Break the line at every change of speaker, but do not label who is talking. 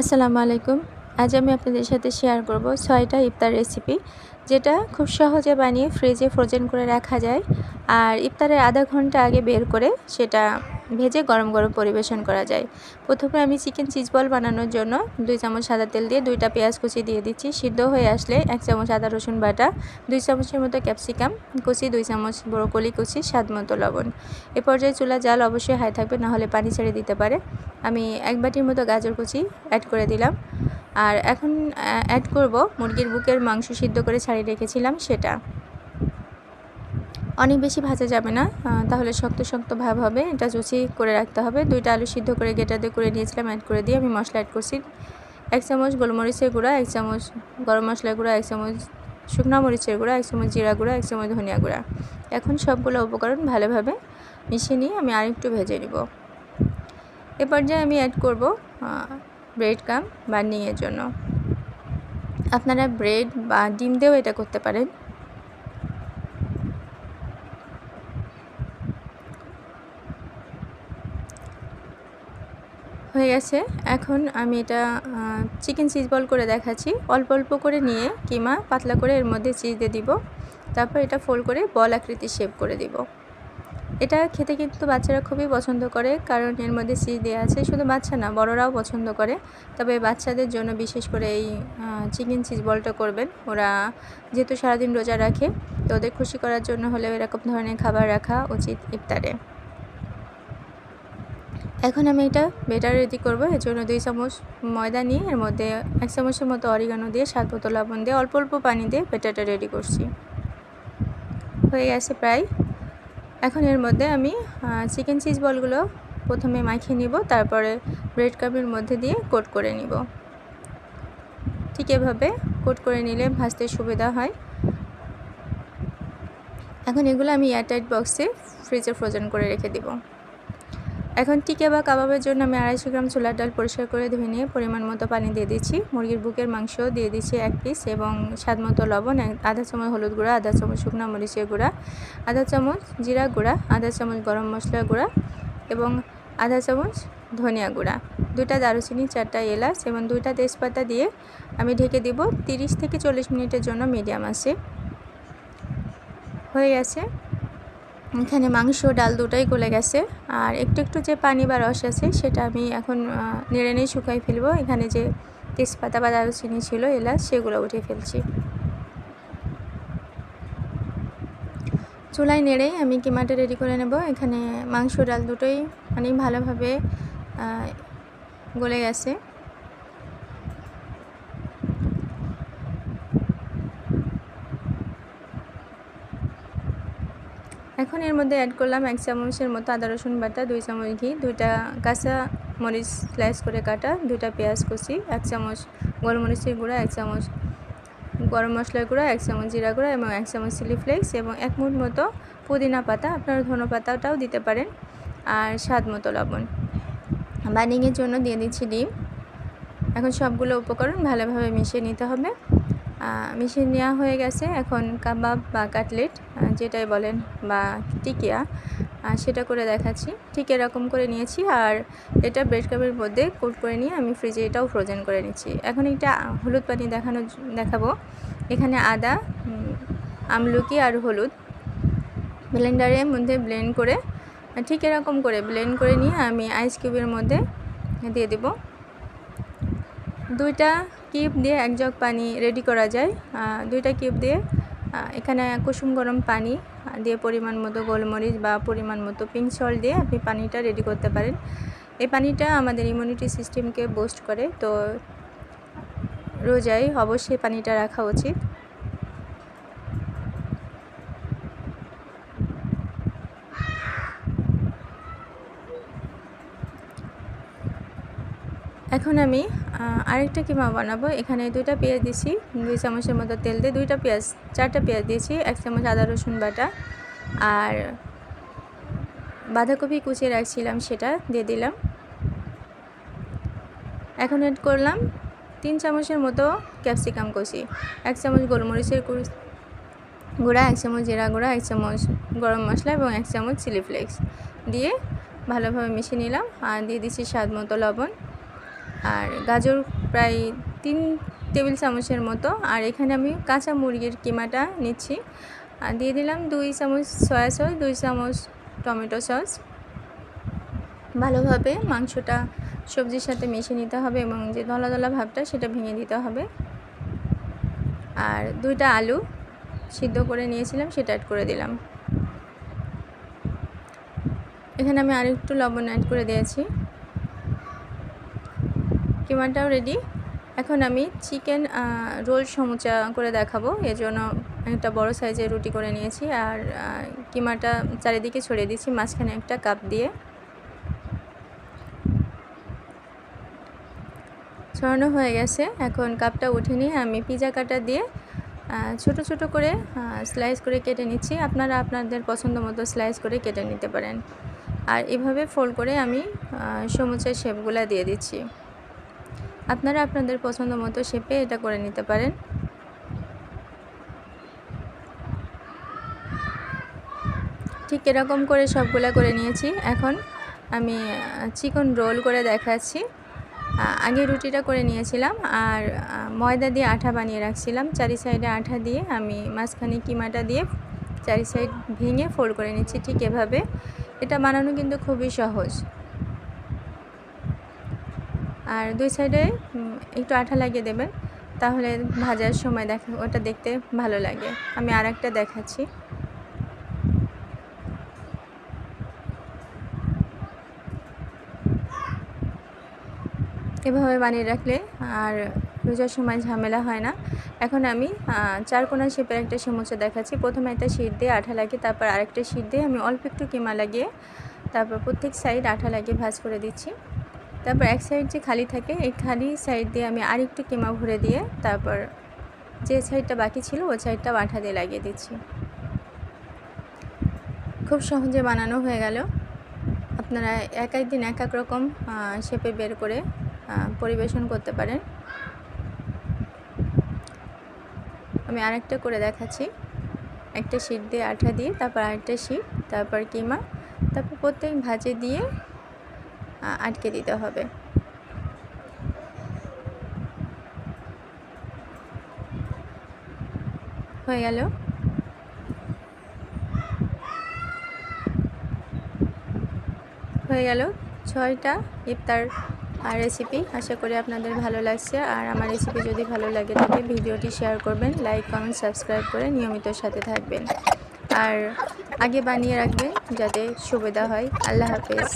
আসসালামু আলাইকুম। আজ আমি আপনাদের সাথে শেয়ার করব ছয়টা ইফতার রেসিপি যেটা খুব সহজে বানিয়ে ফ্রিজে ফ্রোজেন করে রাখা যায়। আর ইফতারের আধা ঘণ্টা আগে বের করে সেটা ভেজে গরম গরম পরিবেশন করা যায়। প্রথমে আমি চিকেন চিজ বল বানানোর জন্য দুই চামচ সাদা তেল দিয়ে দুইটা পেঁয়াজ কুচি দিয়ে দিচ্ছি। সিদ্ধ হয়ে আসলে এক চামচ আদা রসুন বাটা, দুই চামচের মতো ক্যাপসিকাম কুচি, দুই চামচ ব্রোকলি কুচি, স্বাদ মতো লবণ। এ পর্যায়ে চুলা জাল অবশ্যই হাই থাকবে, নাহলে পানি ছেড়ে দিতে পারে। আমি এক বাটির মতো গাজর কুচি অ্যাড করে দিলাম। আর এখন অ্যাড করব। মুরগির বুকের মাংস সিদ্ধ করে ছাড়িয়ে রেখেছিলাম সেটা। অনেক বেশি ভাজা যাবে না তাহলে শক্ত শক্ত ভাব হবে। এটা চুচি করে রাখতে হবে। দুইটা আলু সিদ্ধ করে গেটাতে করে নিয়েছিলাম অ্যাড করে দিয়ে আমি মশলা অ্যাড করছি। এক চামচ গোলমরিচের গুঁড়া, এক চামচ গরম মশলা গুঁড়া, এক চামচ শুকনো মরিচের গুঁড়া, এক চামচ জিরা গুঁড়া, এক চামচ ধনিয়া গুঁড়া। এখন সবগুলো উপকরণ ভালোভাবে মিশিয়ে নিয়ে আমি আরেকটু ভেজে নিব। এ পর্যায়ে আমি অ্যাড করব ব্রেড কাম বার্নিংয়ের জন্য। আপনারা ব্রেড বা ডিম দিয়েও এটা করতে পারেন। হয়ে গেছে। এখন আমি এটা চিকেন চিজ বল করে দেখাচ্ছি। অল্প অল্প করে নিয়ে কিমা পাতলা করে এর মধ্যে চিজ দিয়ে দিব। তারপর এটা ফোল্ড করে বল আকৃতি শেপ করে দিব। এটা খেতে কিন্তু বাচ্চারা খুবই পছন্দ করে, কারণ এর মধ্যে চিজ দেওয়া আছে। শুধু বাচ্চা না, বড়রাও পছন্দ করে। তবে বাচ্চাদের জন্য বিশেষ করে এই চিকেন চিজ বলটা করবেন। ওরা যেহেতু সারাদিন রোজা রাখে, তো ওদের খুশি করার জন্য হলে এরকম ধরনের খাবার রাখা উচিত ইফতারে। এখন আমি এটা বেটার রেডি করব। এর জন্য দুই চামচ ময়দা নিয়ে, এর মধ্যে এক চামচের মতো অরিগানো দিয়ে, স্বাদ মতো লবণ দিয়ে, অল্প অল্প পানি দিয়ে বেটারটা রেডি করছি। হয়ে গেছে প্রায় এখন এর মধ্যে আমি চিকেন চিজ বলগুলো প্রথমে মাখিয়ে নিব, তারপরে ব্রেড কাপের মধ্যে দিয়ে কোট করে নিব। ঠিক এভাবে কোট করে নিলে ভাজতে সুবিধা হয়। এখন এগুলো আমি এয়ারটাইট বক্সে ফ্রিজে ফ্রোজেন করে রেখে দিব। এখন টিকে বা কাবাবের জন্য আমি আড়াইশো গ্রাম ছোলার ডাল পরিষ্কার করে ধুয়ে নিয়ে পরিমাণ মতো পানি দিয়ে দিচ্ছি। মুরগির বুকের মাংস দিয়ে দিচ্ছি এক পিস এবং স্বাদ মতো লবণ আধা চামচ হলুদ গুঁড়া, আধা চামচ শুকনো মরিচের গুঁড়া, আধা চামচ জিরা গুঁড়া, আধা চামচ গরম মশলা গুঁড়া এবং আধা চামচ ধনিয়া গুঁড়া। দুইটা দারুচিনি, চারটা এলাচ এবং দুইটা তেজপাতা দিয়ে আমি ঢেকে দিব তিরিশ থেকে চল্লিশ মিনিটের জন্য মিডিয়াম আছে হয়ে গেছে। এখানে মাংস, ডাল দুটাই গলে গেছে। আর একটু একটু যে পানি বা রস আছে, সেটা আমি এখন নেড়ে নিয়ে শুকাই ফেলব। এখানে যে তেজপাতা বা দারুচিনি ছিল, এলাচ, সেগুলো উঠে ফেলছি। চুলায় নেড়েই আমি কিমাটা রেডি করে নেব। এখানে মাংস, ডাল দুটোই অনেক ভালোভাবে গলে গেছে। এখন এর মধ্যে অ্যাড করলাম এক চামচের মতো আদা, রসুন বাটা, দুই চামচ ঘি, দুইটা কাঁচা মরিচ স্লাইস করে কাটা, দুইটা পেঁয়াজ কুচি, এক চামচ গোলমরিচের গুঁড়া, এক চামচ গরম মশলার গুঁড়া, এক চামচ জিরা গুঁড়া এবং এক চামচ চিলি ফ্লেক্স এবং এক মুঠ মতো পুদিনা পাতা। আপনারা ধনো পাতাটাও দিতে পারেন আর স্বাদ মতো লবণ। বানিংয়ের জন্য দিয়ে দিচ্ছি ডিম। এখন সবগুলো উপকরণ ভালোভাবে মিশিয়ে নিতে হবে। মিশিয়ে নেওয়া হয়ে গেছে এখন কাবাব বা কাটলেট। যেটাই বলেন বা টিকিয়া সেটা করে দেখাচ্ছি। ঠিক এরকম করে নিয়েছি আর এটা ব্রেড কাপের মধ্যে কোট করে নিয়ে আমি ফ্রিজে এটাও ফ্রোজেন করে নিচ্ছি। এখন এটা হলুদ পানি দেখানো, দেখাবো। এখানে আদা আমলকি আর হলুদ ব্লেন্ডারের মধ্যে ব্লেন্ড করে ঠিক এরকম করে ব্লেন্ড করে নিয়ে আমি আইস কিউবের মধ্যে দিয়ে দেব। দুইটা কিউব দিয়ে এক জগ পানি রেডি করা যায়। দুইটা কিউব দিয়ে এখানে কুসুম গরম পানি দিয়ে পরিমাণ মতো গোলমরিচ বা পরিমাণ মতো পিঙ্ক সল দিয়ে আপনি পানিটা রেডি করতে পারেন। এই পানিটা আমাদের ইমিউনিটি সিস্টেমকে বুস্ট করে। তো রোজাই অবশ্যই পানিটা রাখা উচিত। এখন আমি আরেকটা কিমা বানাবো। এখানে দুইটা পেঁয়াজ দিয়েছি দুই চামচের মতো তেল দিয়ে দুইটা পেঁয়াজ, চারটা পেঁয়াজ দিয়েছি, এক চামচ আদা, রসুন বাটা আর বাঁধাকপি কুচিয়ে রাখছিলাম সেটা দিয়ে দিলাম। এখন এড করলাম তিন চামচের মতো ক্যাপসিকাম কষি এক চামচ গোলমরিচের গুঁড়া, এক চামচ জিরা গুঁড়া, এক চামচ গরম মশলা এবং এক চামচ চিলি ফ্লেক্স দিয়ে ভালোভাবে মিশিয়ে নিলাম। আর দিয়ে দিচ্ছি স্বাদ মতো লবণ। গাজর প্রায় তিন টেবিল চামচের মতো। আর এখানে আমি কাঁচা মুরগির কিমাটা নিচ্ছি। আর দিয়ে দিলাম দুই চামচ সয়া সস, দুই চামচ টমেটো সস। ভালোভাবে মাংসটা সবজির সাথে মিশিয়ে নিতে হবে এবং যে দলা দলা ভাবটা সেটা ভেঙে দিতে হবে। আর দুইটা আলু সিদ্ধ করে নিয়েছিলাম, সেটা অ্যাড করে দিলাম। এখানে আমি আরেকটু লবণ অ্যাড করে দিয়েছি। কিমাটাও রেডি এখন আমি চিকেন রোল সমুচা করে দেখাবো। এর জন্য একটা বড় সাইজের রুটি করে নিয়েছি আর কিমাটা চারিদিকে ছড়িয়ে দিচ্ছি মাঝখানে একটা কাপ দিয়ে। ছড়ানো হয়ে গেছে। এখন কাপটা উঠে নিয়ে আমি পিজা কাটা দিয়ে ছোট ছোট করে স্লাইস করে কেটে নিচ্ছি। আপনারা আপনাদের পছন্দ মতো স্লাইস করে কেটে নিতে পারেন। আর এভাবে ফোল্ড করে আমি সমুচের শেপগুলো দিয়ে দিচ্ছি। আপনারা আপনাদের পছন্দ মতো শেপে এটা করে নিতে পারেন। ঠিক এরকম করে সবগুলা করে নিয়েছি। এখন আমি চিকন রোল করে দেখাচ্ছি। আগে রুটিটা করে নিয়েছিলাম আর ময়দা দিয়ে আঠা বানিয়ে রাখছিলাম। চারি সাইডে আঠা দিয়ে আমি মাঝখানে কিমাটা দিয়ে চারি সাইড ভেঙে ফোল্ড করে নিচ্ছি ঠিক এভাবে। এটা বানানো কিন্তু খুবই সহজ। আর দুই সাইডে একটু আঠা লাগিয়ে দেবেন। তাহলে ভাজার সময় দেখা, ওটা দেখতে ভালো লাগে। আমি আর একটা দেখাচ্ছি। এভাবে বানিয়ে রাখলে আর রোজার সময় ঝামেলা হয় না। এখন আমি চার কোনা শেপের একটা সমুচা দেখাচ্ছি। প্রথমে একটা শীত দিয়ে আঠা লাগিয়ে, তারপর আরেকটা শীত দিয়ে আমি অল্প একটু কিমা লাগিয়ে, তারপর প্রত্যেক সাইড আঠা লাগিয়ে ভাজ করে দিচ্ছি। তারপর এক সাইড যে খালি থাকে, এই খালি সাইড দিয়ে আমি আর একটু কিমা ভরে দিয়ে তারপর যে সাইডটা বাকি ছিল, ওই সাইডটাও আঠা দিয়ে লাগিয়ে দিচ্ছি। খুব সহজে বানানো হয়ে গেল। আপনারা এক এক দিন এক এক রকম শেপে বের করে পরিবেশন করতে পারেন। আমি আরেকটা করে দেখাচ্ছি। একটা শীট দিয়ে আঠা দিয়ে, তারপর আরেকটা শীট তারপর কিমা, তারপর প্রত্যেক ভাজে দিয়ে আটকে দিতে হবে। হয়ে গেল। হয়ে গেল ছয়টা ইফতার আর রেসিপি আশা করি আপনাদের ভালো লাগছে। আর আমার রেসিপি যদি ভালো লাগে থাকে, ভিডিওটি শেয়ার করবেন লাইক কমেন্ট সাবস্ক্রাইব করে নিয়মিত সাথে থাকবেন। আর আগে বানিয়ে রাখবেন যাতে সুবিধা হয়। আল্লাহ হাফেজ।